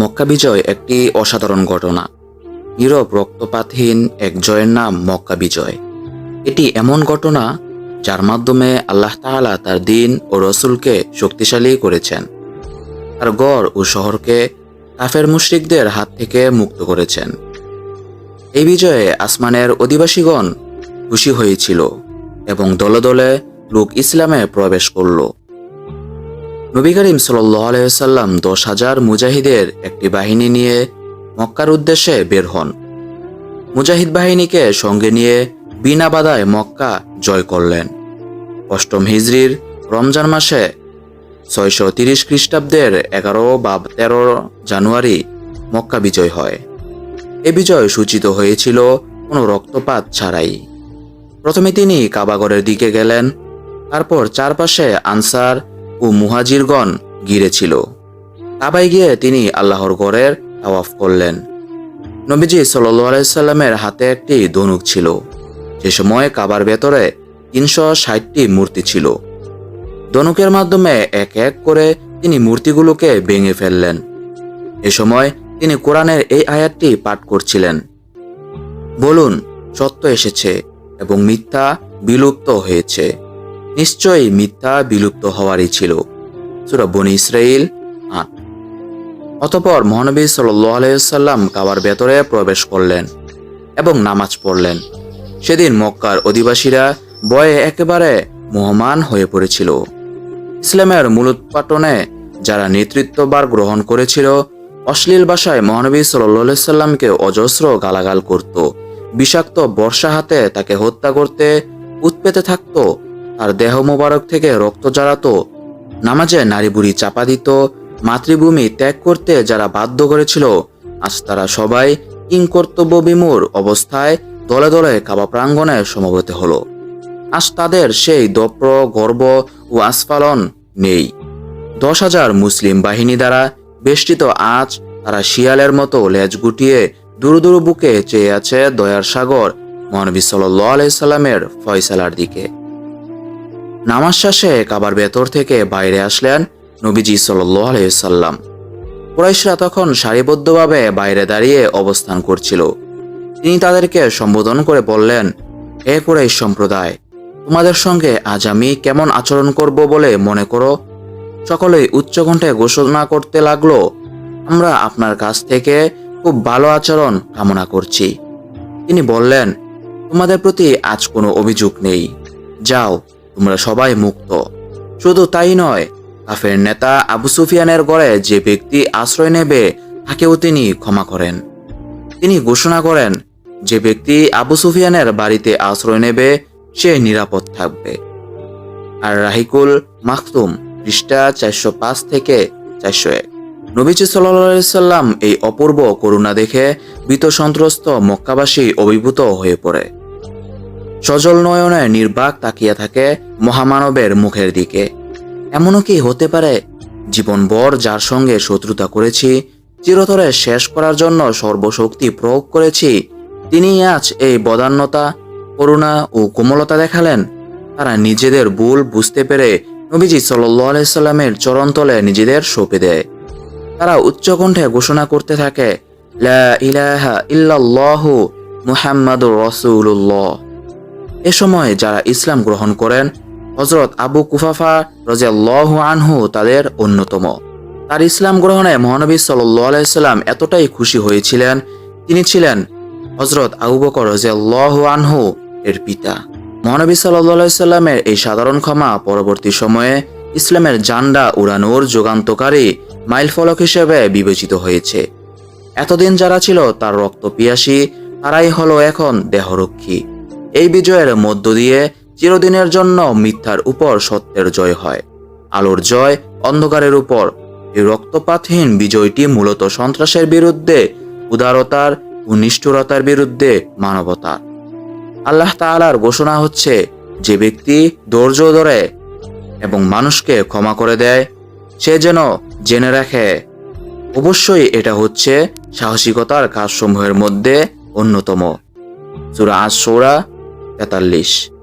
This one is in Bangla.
মক্কা বিজয় একটি অসাধারণ ঘটনা। নীরব রক্তপাতহীন এক জয়ের নাম মক্কা বিজয়। এটি এমন ঘটনা যার মাধ্যমে আল্লাহ তাহালা তার দিন ও রসুলকে শক্তিশালী করেছেন। তার গড় ও শহরকে কাফের মুশরিকদের হাত থেকে মুক্ত করেছেন। এই বিজয়ে আসমানের অধিবাসীগণ খুশি হয়েছিল এবং দলে দলে লোক ইসলামে প্রবেশ করল। নবী করিম সাল্লাম দশ হাজার মুজাহিদের একটি বাহিনী নিয়ে মক্কার উদ্দেশ্যে বের হন। মুজাহিদ বাহিনীকে সঙ্গে নিয়ে বিনা বাধায় মক্কা জয় করলেন। অষ্টম হিজরির রমজান মাসে ছয়শো তিরিশ খ্রিস্টাব্দের এগারো বা তেরো জানুয়ারি মক্কা বিজয় হয়। এ বিজয় সূচিত হয়েছিল কোনো রক্তপাত ছাড়াই। প্রথমে তিনি কাবাগরের দিকে গেলেন, তারপর চারপাশে আনসার ও মুহাজিরগণ ঘিরেছিল কাবায় গিয়ে তিনি আল্লাহর গড়ের তাওয়াফ করলেন। নবীজি সাল্লামের হাতে একটি ধনুক ছিল। যে সময় কাবার ভেতরে তিনশো ষাটটি মূর্তি ছিল। ধনুকের মাধ্যমে এক এক করে তিনি মূর্তিগুলোকে ভেঙে ফেললেন। এ সময় তিনি কোরআনের এই আয়াতটি পাঠ করছিলেন। বলুন, সত্য এসেছে এবং মিথ্যা বিলুপ্ত হয়েছে। নিশ্চয়ই মিথ্যা বিলুপ্ত হওয়ারই ছিল। সুরা বনি ইসরাইল আট। অতপর মহানবী সাল্লাম কাবার ভেতরে প্রবেশ করলেন এবং নামাজ পড়লেন। সেদিন মক্কার অধিবাসীরা বয়ে একেবারে মোহমান হয়ে পড়েছিল। ইসলামের মূলোৎপাটনে যারা নেতৃত্ববার গ্রহণ করেছিল, অশ্লীল ভাষায় মহানবী সাল্লাহ সাল্লামকে অজস্র গালাগাল করত। বিষাক্ত বর্ষা হাতে তাকে হত্যা করতে উৎপেতে থাকত তার দেহ মোবারক থেকে রক্ত জড়াতো নামাজে নারী বুড়ি চাপা দিত, মাতৃভূমি ত্যাগ করতে যারা বাধ্য করেছিল, আজ তারা সবাই কিংকর্তব্য বিমূর অবস্থায় দলে দলে কাবা প্রাঙ্গণে সমবেত হলো। আজ তাদের সেই দপ্র, গর্ব ও আস্ফালন নেই। দশ হাজার মুসলিম বাহিনী দ্বারা বেষ্টিত আজ তারা শিয়ালের মতো লেজ গুটিয়ে দূর দূর বুকে চেয়ে আছে দয়ার সাগর, মহানবী সাল্লামের ফয়সালার দিকে। নামাজ শেষে কাবার ভেতর থেকে বাইরে আসলেন নবীজি সাল্লাম। কুরাইশরা তখন সারিবদ্ধভাবে বাইরে দাঁড়িয়ে অবস্থান করছিল। তিনি তাদেরকে সম্বোধন করে বললেন, হে কুরাইশ সম্প্রদায়, তোমাদের সঙ্গে আজ আমি কেমন আচরণ করব বলে মনে করো? সকলেই উচ্চকণ্ঠে ঘোষণা করতে লাগল, আমরা আপনার কাছ থেকে খুব ভালো আচরণ কামনা করছি। তিনি বললেন, তোমাদের প্রতি আজ কোনো অভিযোগ নেই। যাও তোমরা সবাই মুক্ত। শুধু তাই নয়, কাফের নেতা আবু সুফিয়ানের গড়ে যে ব্যক্তি আশ্রয় নেবে, তাকেও তিনি ক্ষমা করেন। তিনি ঘোষণা করেন, যে ব্যক্তি আবু সুফিয়ানের বাড়িতে আশ্রয় নেবে, সে নিরাপদ থাকবে। আর রাহিকুল মাখতুম, পৃষ্ঠা চারশো পাঁচ থেকে চারশো এক। নবীজি সাল্লাম এই অপূর্ব করুণা দেখে ভীত সন্ত্রস্ত মক্কাবাসী অভিভূত হয়ে পড়ে। সজল নয়নে নির্বাক তাকিয়ে থাকে মহামানবের মুখের দিকে। এমনও কি হতে পারে? জীবনভর যার সঙ্গে শত্রুতা করেছি, চিরতরে শেষ করার জন্য সর্বশক্তি প্রয়োগ করেছি, তিনি আজ এই বদান্যতা, করুণা ও কোমলতা দেখালেন। তারা নিজেদের ভুল বুঝতে পেরে নবীজি সাল্লামের চরণতলে নিজেদের সঁপে দেয়। তারা উচ্চকণ্ঠে ঘোষণা করতে থাকে, লা ইলাহা ইল্লাল্লাহু মুহাম্মাদুর রাসূলুল্লাহ। এ সময় যারা ইসলাম গ্রহণ করেন হজরত আবু কুফাফা রাজিয়াল্লাহু আনহু তাদের অন্যতম। তার ইসলাম গ্রহণে মহানবী সাল্লাম এতটাই খুশি হয়েছিলেন, তিনি ছিলেন হজরত আবু বকর রাজিয়াল্লাহু আনহু এর পিতা। মহানবী সাল্লামের এই সাধারণ ক্ষমা পরবর্তী সময়ে ইসলামের জান্ডা উড়ানোর যুগান্তকারী মাইলফলক হিসেবে বিবেচিত হয়েছে। এতদিন যারা ছিল তার রক্ত পিয়াসী, তারাই হলো এখন দেহরক্ষী। এই বিজয়ের মধ্য দিয়ে চিরদিনের জন্য মিথ্যার উপর সত্যের জয় হয়। আলোর জয় অন্ধকারের উপর। এই রক্তপাতহীন বিজয়টি মূলত সন্ত্রাসের বিরুদ্ধে, উদারতার ও নিষ্ঠুরতার বিরুদ্ধে মানবতা। আল্লাহ তাআলার ঘোষণা হচ্ছে, যে ব্যক্তি ধৈর্য ধরে এবং মানুষকে ক্ষমা করে দেয়, সে যেন জেনে রাখে। অবশ্যই এটা হচ্ছে সাহসিকতার কাজসমূহের মধ্যে অন্যতম। সুরা আজ সৌরা 43